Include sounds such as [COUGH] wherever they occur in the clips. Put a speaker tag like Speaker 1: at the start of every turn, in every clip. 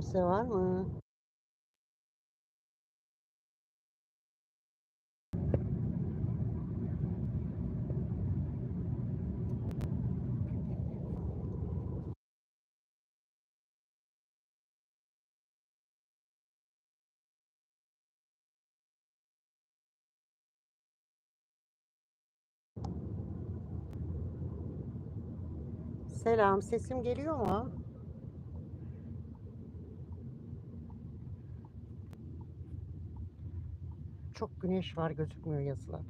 Speaker 1: Kimse var mı? Selam, sesim geliyor mu? Çok güneş var gözükmüyor yazılar.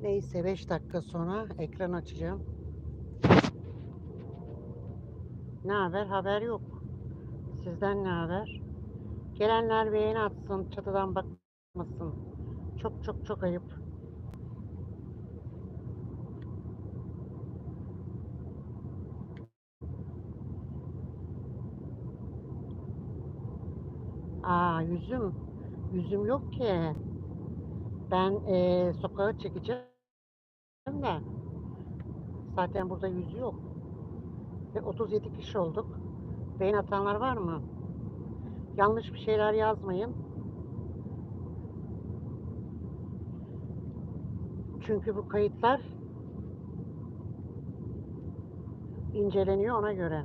Speaker 1: Neyse 5 dakika sonra ekran açacağım. Ne haber? Haber yok. Sizden ne haber? Gelenler beğeni atsın, çatıdan bakmasın. Çok çok çok ayıp. Aa yüzüm. Yüzüm yok ki. Ben eee sokağa çekeceğim de. Zaten burada yüzü yok. Ve 37 kişi olduk. Beğen atanlar var mı? Yanlış bir şeyler yazmayın. Çünkü bu kayıtlar inceleniyor ona göre.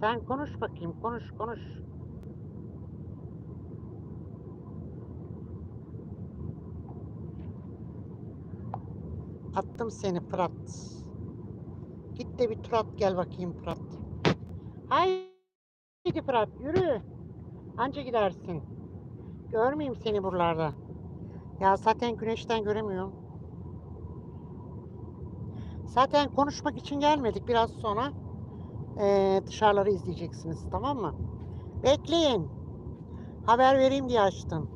Speaker 1: Sen konuş bakayım, konuş, konuş. Attım seni Fırat. Git de bir tur at gel bakayım Fırat. Haydi Fırat yürü. Anca gidersin. Görmeyeyim seni buralarda. Ya zaten güneşten göremiyorum. Zaten konuşmak için gelmedik. Biraz sonra eee, dışarıları izleyeceksiniz tamam mı? Bekleyin. Haber vereyim diye açtım.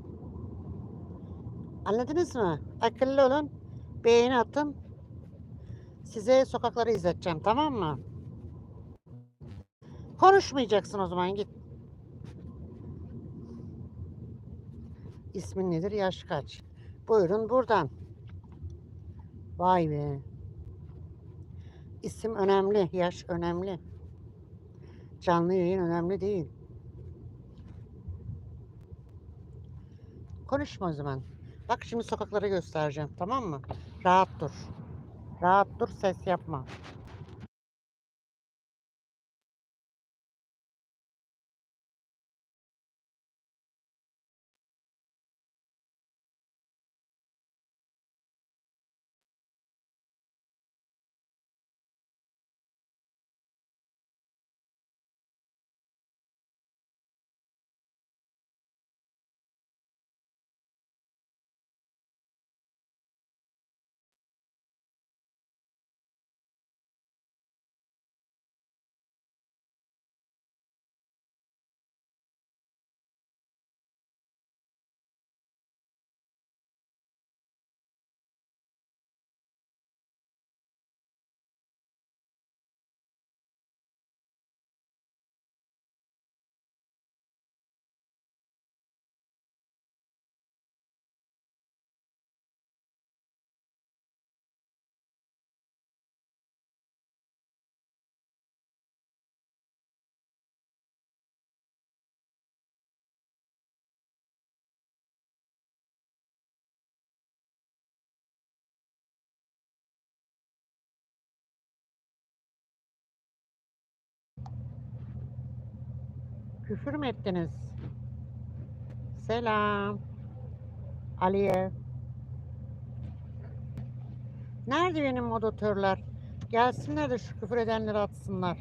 Speaker 1: Anladınız mı? Akıllı olun. Beğeni atın. Size sokakları izleteceğim tamam mı? Konuşmayacaksın o zaman git. İsmin nedir? Yaş kaç? Buyurun buradan. Vay be. İsim önemli, yaş önemli. Canlı yayın önemli değil. Konuşma o zaman. Bak şimdi sokakları göstereceğim tamam mı? Rahat dur. Rahat dur ses yapma. Küfür mü ettiniz? Selam. Aliye. Nerede benim moderatörler? Gelsinler de şu küfür edenleri atsınlar.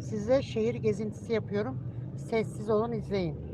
Speaker 1: Size şehir gezintisi yapıyorum. Sessiz olun izleyin.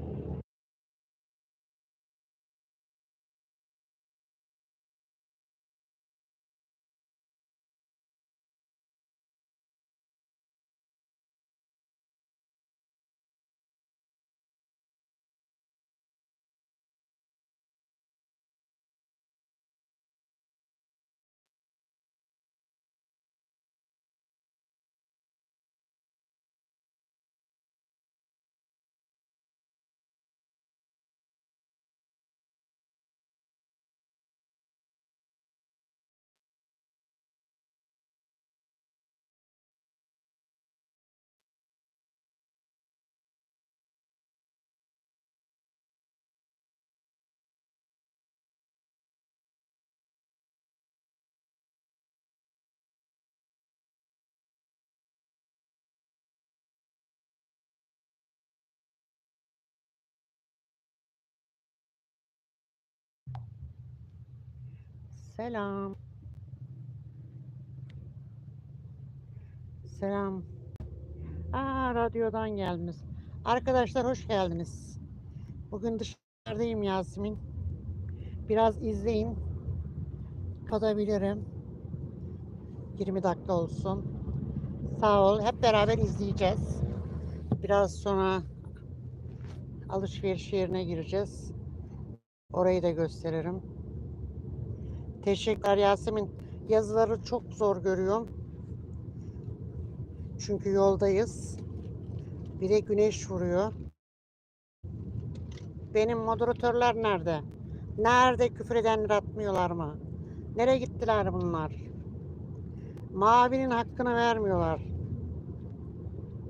Speaker 1: Selam. Selam. Aa, radyodan geldiniz. Arkadaşlar hoş geldiniz. Bugün dışarıdayım Yasemin. Biraz izleyin. Kalabilirim. 20 dakika olsun. Sağ ol. Hep beraber izleyeceğiz. Biraz sonra alışveriş yerine gireceğiz. Orayı da gösteririm. Teşekkürler Yasemin. Yazıları çok zor görüyorum. Çünkü yoldayız. Bir de güneş vuruyor. Benim moderatörler nerede? Nerede küfür edenler atmıyorlar mı? Nereye gittiler bunlar? Mavinin hakkını vermiyorlar.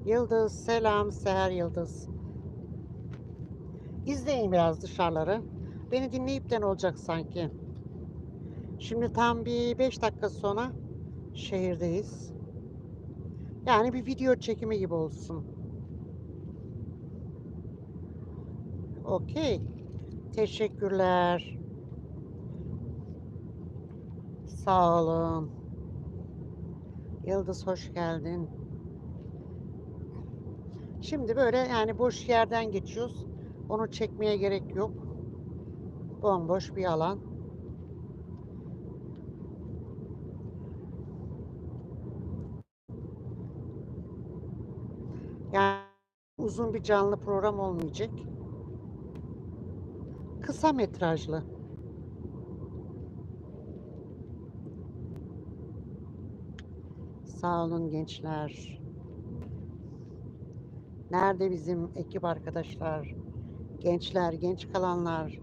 Speaker 1: Yıldız, selam Seher Yıldız. İzleyin biraz dışarıları. Beni dinleyip de ne olacak sanki? Şimdi tam bir 5 dakika sonra şehirdeyiz. Yani bir video çekimi gibi olsun. Okey. Teşekkürler. Sağ olun. Yıldız hoş geldin. Şimdi böyle yani boş yerden geçiyoruz. Onu çekmeye gerek yok. Bomboş bir alan. Yani uzun bir canlı program olmayacak. Kısa metrajlı. Sağ olun gençler. Nerede bizim ekip arkadaşlar? Gençler, genç kalanlar.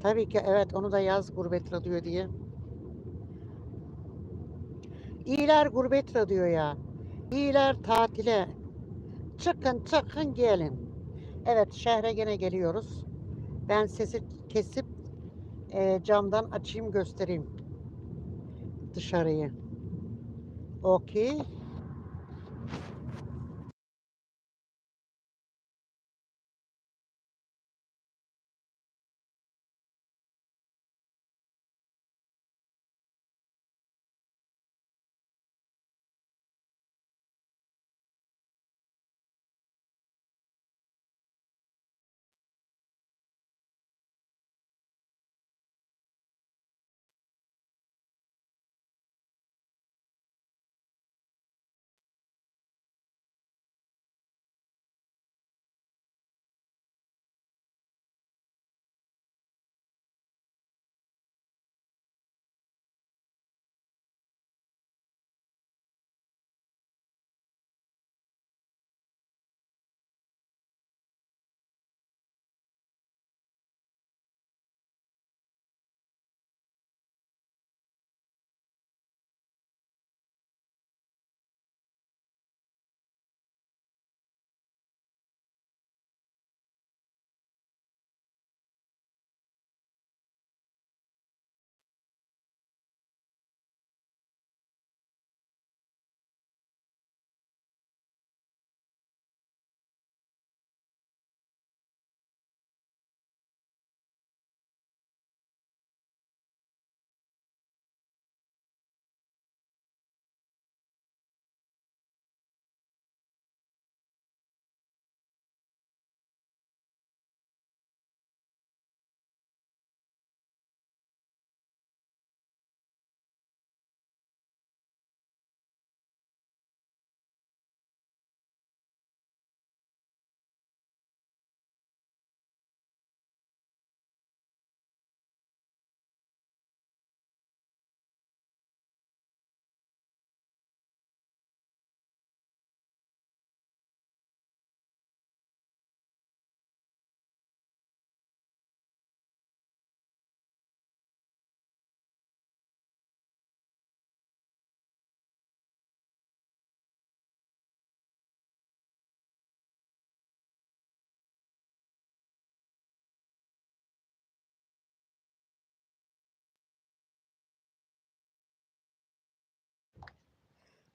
Speaker 1: Tabii ki evet onu da yaz Gurbet Radyo diye. İyiler Gurbet Radyo ya. İyiler tatile. Çıkın çıkın gelin. Evet şehre gene geliyoruz. Ben sesi kesip e, camdan açayım göstereyim. Dışarıyı. Okey.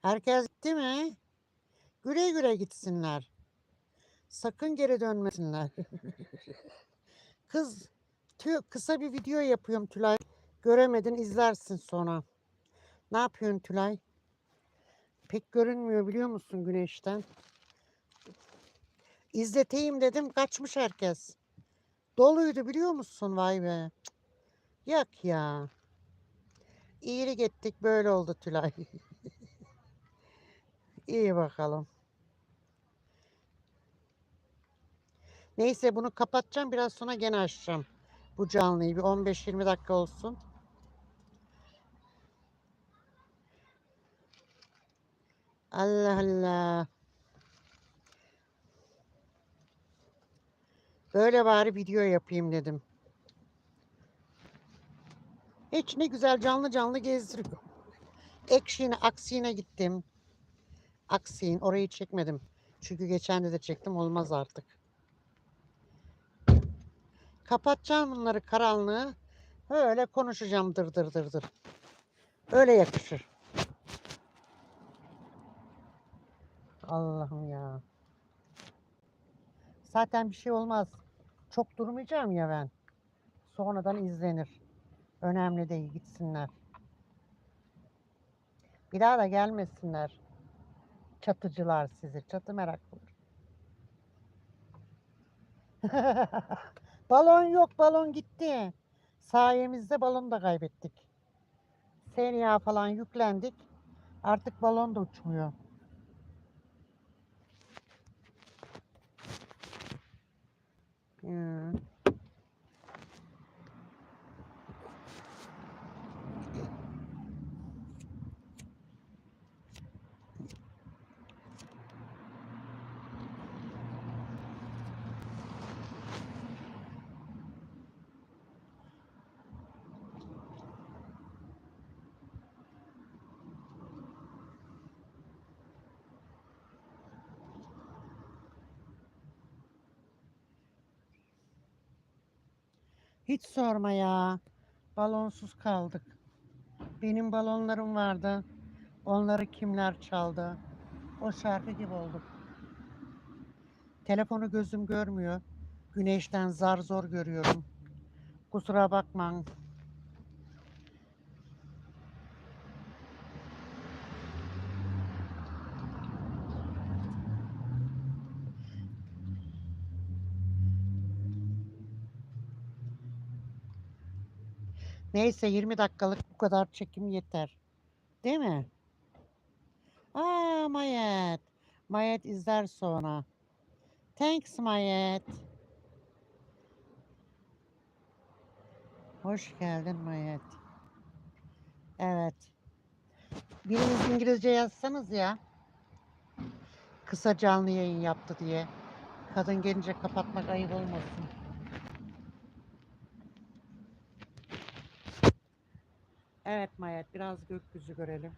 Speaker 1: Herkes gitti mi? Güle güle gitsinler. Sakın geri dönmesinler. [LAUGHS] Kız tü- kısa bir video yapıyorum Tülay. Göremedin izlersin sonra. Ne yapıyorsun Tülay? Pek görünmüyor biliyor musun güneşten? İzleteyim dedim kaçmış herkes. Doluydu biliyor musun vay be. Cık. Yak ya. İyilik ettik böyle oldu Tülay. [LAUGHS] İyi bakalım. Neyse bunu kapatacağım biraz sonra gene açacağım. Bu canlıyı bir 15-20 dakika olsun. Allah Allah. Böyle bari video yapayım dedim. Hiç ne güzel canlı canlı gezdiriyor. Ekşiğine, aksiğine gittim. Aksiğin orayı çekmedim. Çünkü geçen de de çektim olmaz artık. Kapatacağım bunları karanlığı. Öyle konuşacağım dır dır dır dır. Öyle yakışır. Allah'ım ya. Zaten bir şey olmaz. Çok durmayacağım ya ben. Sonradan izlenir. Önemli değil gitsinler. Bir daha da gelmesinler. Çatıcılar sizi. Çatı meraklılar. [LAUGHS] balon yok balon gitti. Sayemizde balon da kaybettik. Seniya falan yüklendik. Artık balon da uçmuyor. Ya. Hiç sorma ya. Balonsuz kaldık. Benim balonlarım vardı. Onları kimler çaldı? O şarkı gibi olduk. Telefonu gözüm görmüyor. Güneşten zar zor görüyorum. Kusura bakmayın. Neyse 20 dakikalık bu kadar çekim yeter. Değil mi? Aa Mayet. Mayet izler sonra. Thanks Mayet. Hoş geldin Mayet. Evet. Biriniz İngilizce yazsanız ya. Kısa canlı yayın yaptı diye. Kadın gelince kapatmak ayıp olmasın. Evet Mayet biraz gökyüzü görelim.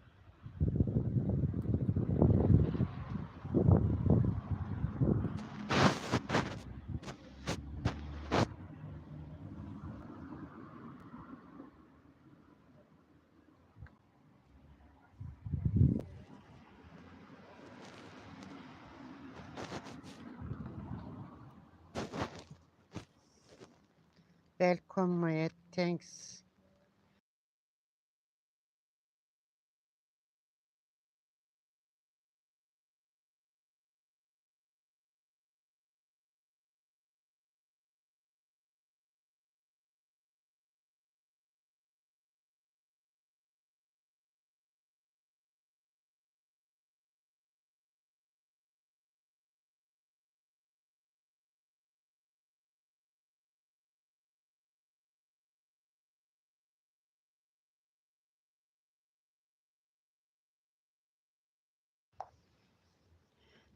Speaker 1: Welcome Mayet. Thanks.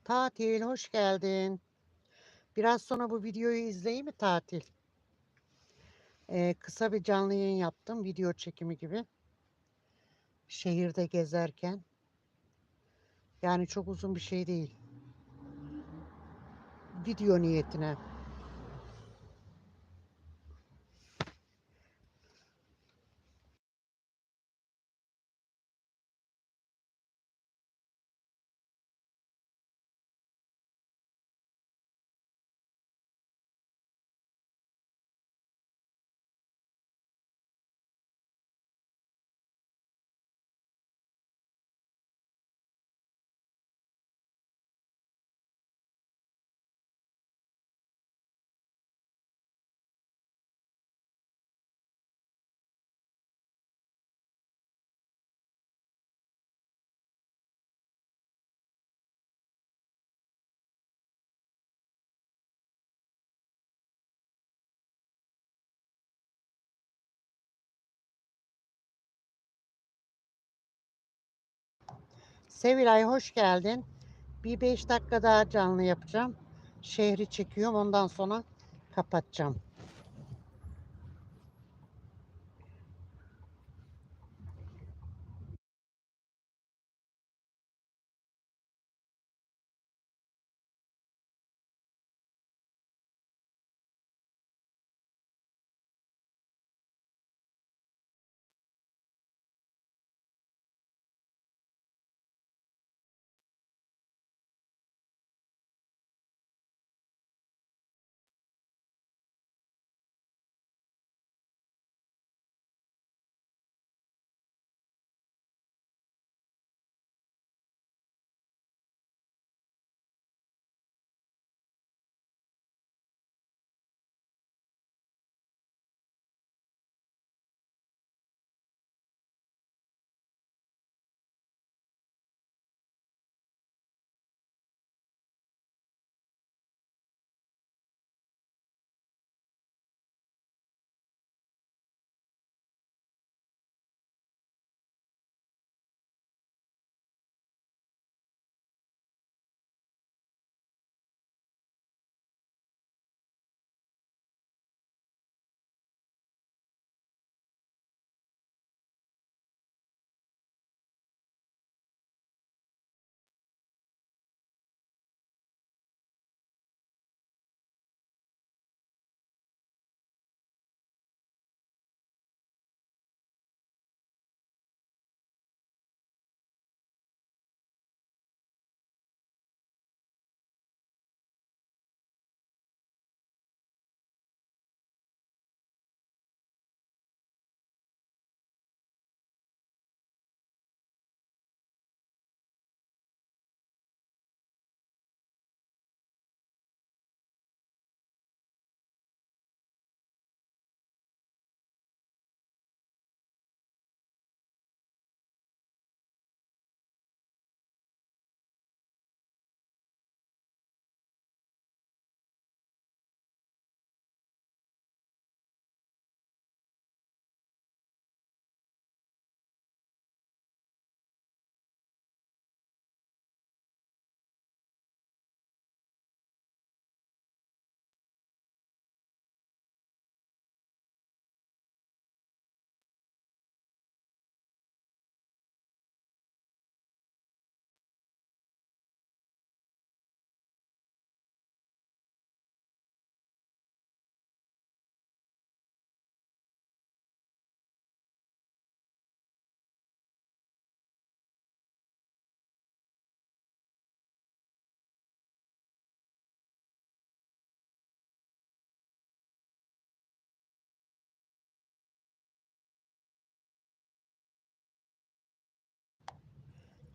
Speaker 1: Tatil hoş geldin. Biraz sonra bu videoyu izleyeyim mi tatil? Ee, kısa bir canlı yayın yaptım. Video çekimi gibi. Şehirde gezerken. Yani çok uzun bir şey değil. Video niyetine. Sevilay hoş geldin. Bir 5 dakika daha canlı yapacağım. Şehri çekiyorum ondan sonra kapatacağım.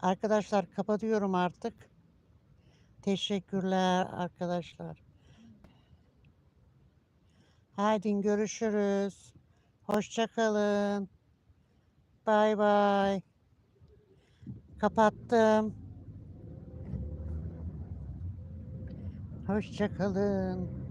Speaker 1: Arkadaşlar kapatıyorum artık. Teşekkürler arkadaşlar. Haydi görüşürüz. Hoşça kalın. Bay bay. Kapattım. Hoşça kalın.